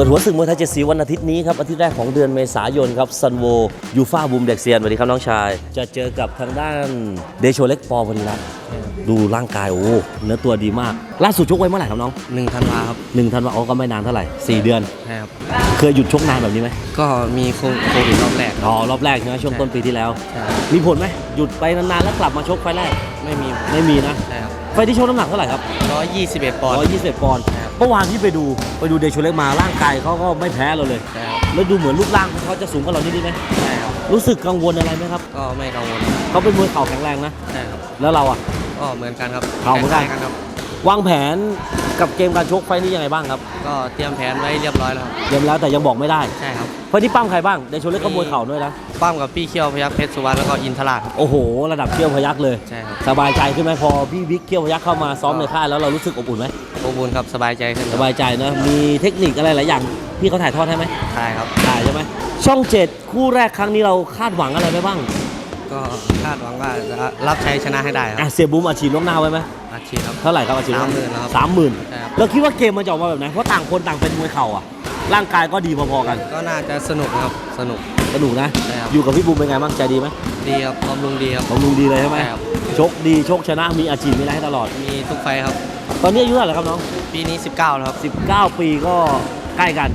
ปิดหัวศึกมวยไทยเจ็ดสีวันอาทิตย์นี้ครับอาทิตย์แรกของเดือนเมษายนครับซันโวยูฟ่าบูมเด็กเซียนสวัสดีครับน้องชาย จะเจอกับทางด้านเดโชเล็กปอพอดีรัตน์ดูร่างกายโอ้โหเนื้อตัวดีมาก ล่าสุดชกไว้เมื่อไหร่ครับน้องหนึ่งธันวาครับหนึ่งธันวาคมก็ไม่นานเท่าไหร่สี่เดือนใช่ครับเคยหยุดชกนานแบบนี้ไหมก็มีโคโควิดรอบแรกอ๋อรอบแรกใช่ไหมช่วงต้นปีที่แล้วใช่ครับมีผลไหมหยุดไปนานๆแล้วกลับมาชกไฟล์แรกไม่มีไม่มีนะใช่ครับไฟล์ที่ชกน้ำหนักเท่าไหร่ครับร้อยยี่สิบเอ็ดปอนด์ร้อยยี่สิบปอนด์ครับ เมื่อวานที่ไปดูไปดูเดโชเล็กมาร่างกายเขาก็ไม่แพ้เราเลยใช่ครับแล้วดูเหมือนรูปร่างเขาจะสูงกว่าเรานิดๆไหมใช่ครับ รู้สึกกังวลอะไรไหมครับ ก็ไม่กังวลเขาเป็นมวยเข่าแข็งแรงนะ ใช่ครับ แล้วเราอะก็เหมือนกันครับเข่าเหมือนกันคล้ยๆครับ วางแผนกับเกมการชกไฟล์นี้ยังไงบ้างครับก็เตรียมแผนไว้เรียบร้อยแล้วครับเยังแล้วแต่ยังบอกไม่ได้ใช่ครับไฟล์นี้ปั้มใครบ้างเดโชเล็กก็มวยเข่าด้วยนะปั้มกับพี่เคียวพยัคฆ์เพชรสุวรรณแล้วก็อินทราชครับโอ้โห ระดับเขี้ยวพยักเลย ใช่ครับสบายใจขึ้นไหมพอพี่บิ๊กเขี้ยวพยักเข้ามาซ้อมในค่ายแล้วเรารู้สึกอบอุ่นไหมโอบุญครับสบายใจขึ้นคสรับบายใจนะมีเทคนิคอะไรหลายอย่างพี่เขาถ่ายทอดให้ไหมใช่ครับ ถ่ายใช่ไหมช่องเจ็ดคู่แรกครั้งนี้เราคาดหวังอะไรไปบ้างก็คาดหวังว่าจะรับชัยชนะให้ได้คอะรับเสียบูมอาชีพล่วงหน้าไว้ไหม อาชีพครับ เท่าไหร่ครับอาชีพสามหมื่นแล้วครับสามหมื่นใช่ครับ เราคิดว่าเกมมันจะออกมาแบบไหนเพราะต่างคนต่างเป็นมวยเข่าอะ ร่างกายก็ดีพอๆกันก็น่าจะสนุกนะครับ สนุก สนุกนะ ใช่ครับ อยู่กับพี่บูมเป็นไงบ้างใจดีไหมดีครับบำรุงดีครับ บำรุงดีเลยใช่ไหมใช่ครับ ชกดีชกชนะมีอาชีพมีอะไรให้ตลอด มีทุกไฟท์ครับ ตอนนี้อายุเท่าไหร่ครับน้อง ปีนี้ 19 แล้วครับ 19 ปีก็ใกล้กัน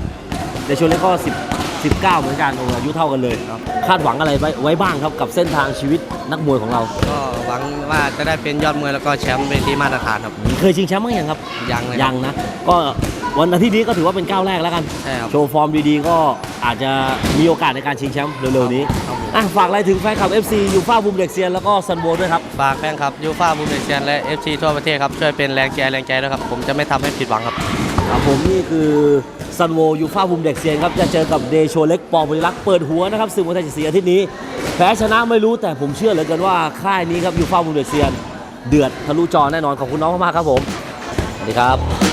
เดชโชเล็กก็10 19 เหมือนกันโอ้โหอายุเท่ากันเลยครับคาดหวังอะไรไว้ไว้บ้างครับกับเส้นทางชีวิตนักมวยของเรา ก็หวังว่าจะได้เป็นยอดมวยแล้วก็แชมป์เวทีมาตรฐานครับ เคยชิงแชมป์บ้างยังครับ ยังเลยครับยังนะ ก็วันอาทิตย์นี้ก็ถือว่าเป็นก้าวแรกแล้วกัน ใช่ครับ โชว์ฟอร์มดีๆ ก็อาจจะมีโอกาสในการชิงแชมป์เร็วๆนี้ครับผม อะฝากอะไรถึงแฟนคลับ FC ยูฟ่าบูมเด็กเซียนแล้วก็ซันโบด้วยครับ ฝากแฟนคลับยูฟ่าบูมเดเชียนและ FC ทั่วประเทศครับ ช่วยเป็นแรงใจแรงใจด้วยครับ ผมจะไม่ทำให้ผิดหวังครับ ครับผมนี่คือซันโวยูฟ่าบูมเด็กเซียนครับจะเจอกับเดโชเล็กปอบริลักษ์เปิดหัวนะครับสื่อมวลชนสีอาทิตย์นี้แพ้ชนะไม่รู้แต่ผมเชื่อเหลือเกินว่าค่ายนี้ครับยูฟ่าบูมเด็กเซียน เดือดทะลุจอแน่นอนขอบคุณน้องมากๆครับผมสวัสดีครับ